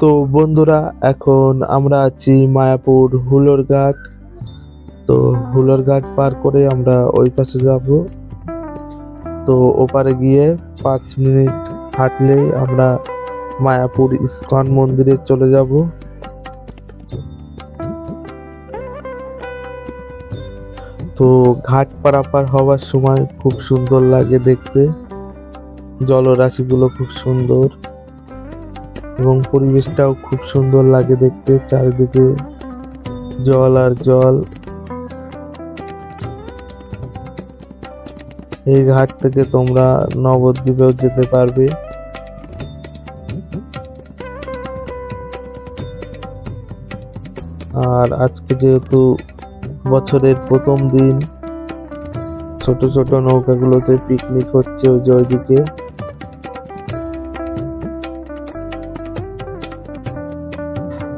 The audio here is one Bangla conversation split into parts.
তো বন্ধুরা, এখন আমরা আছি মায়াপুর হুলোর ঘাট। তো হুলোর পার করে আমরা ওই পাশে যাব। তো ওপারে গিয়ে পাঁচ মিনিট হাঁটলেই আমরা মায়াপুর ইস্কন মন্দিরে চলে যাব। তো ঘাট পারাপার হওয়ার সময় খুব সুন্দর লাগে দেখতে। জলরাশিগুলো খুব সুন্দর। এবং পরিবেশটাও খুব সুন্দর লাগে দেখতে, চারিদিকে জল আর জল। এই ঘাট থেকে তোমরা নবদ্বীপেও যেতে পারবে। আর আজকে যেহেতু বছরের প্রথম দিন, ছোট ছোট নৌকাগুলোতে পিকনিক হচ্ছে ওই যে ওইদিকে।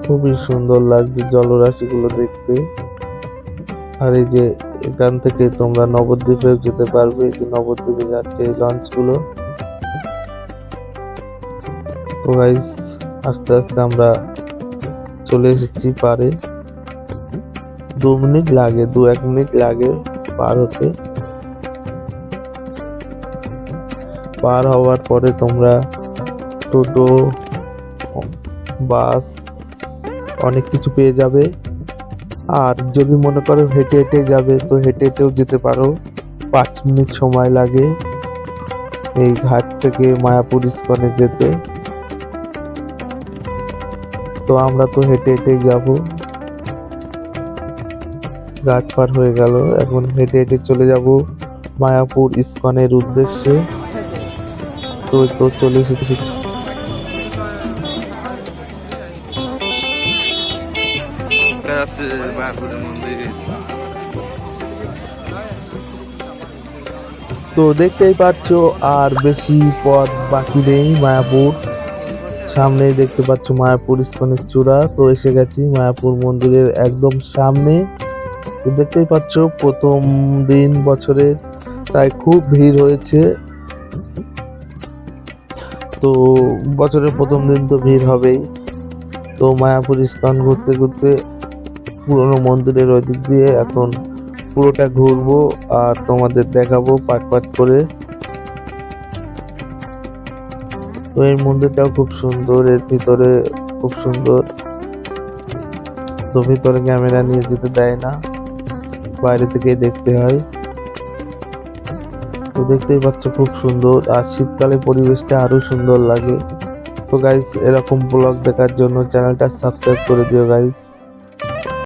খুবই সুন্দর লাগছে জলরাশিগুলো দেখতে। আর এই যে এখান থেকে তোমরা নবদ্বীপেও যেতে পারবে, এই যে নবদ্বীপে যাচ্ছে এই লঞ্চগুলো। তো গাইস আস্তে আস্তে আমরা চলে এসেছি পারে। দু মিনিট লাগে, দু এক মিনিট লাগে পার হতে। পার হওয়ার পরে তোমরা টোটো, বাস অনেক কিছু পেয়ে যাবে। আর যদি মনে করো হেঁটে হেঁটে যাবে, তো হেঁটে হেঁটেও যেতে পারো। পাঁচ মিনিট সময় লাগে এই ঘাট থেকে মায়াপুর ইস্কনে যেতে। তো আমরা তো হেঁটে হেঁটেই যাব। ঘাট পার হয়ে গেল। এখন হেঁটে হেঁটে চলে যাব মায়াপুর ইস্কনের উদ্দেশ্যে। তো তো চলে এসেছি। তো দেখতেই পাচ্ছ, আর বেশি পথ বাকি নেই মায়াপুর। সামনেই দেখতে পাচ্ছ মায়াপুর ইস্কনের চূড়া। তো এসে গেছি মায়াপুর মন্দিরের একদম সামনে। তো দেখতেই পাচ্ছ, প্রথম দিন বছরের তাই খুব ভিড় হয়েছে। তো বছরের প্রথম দিন তো ভিড় হবেই। তো মায়াপুর ইস্কন ঘুরতে ঘুরতে পুরনো মন্দিরের ওই দিক দিয়ে এখন পুরোটা ঘুরবো আর তোমাদের দেখাবো পাট পাট করে। তো এই মন্দিরটাও খুব সুন্দর, এর ভিতরে খুব সুন্দর। তো ভিতরে ক্যামেরা নিয়ে যেতে দেয় না। বাইরে থেকে দেখতে হয়। তো দেখতেই পাচ্ছ খুব সুন্দর। আর শীতকালে পরিবেশটা আরও সুন্দর লাগে। তো গাইস এরকম ব্লগ দেখার জন্য চ্যানেলটা সাবস্ক্রাইব করে দিও গাইস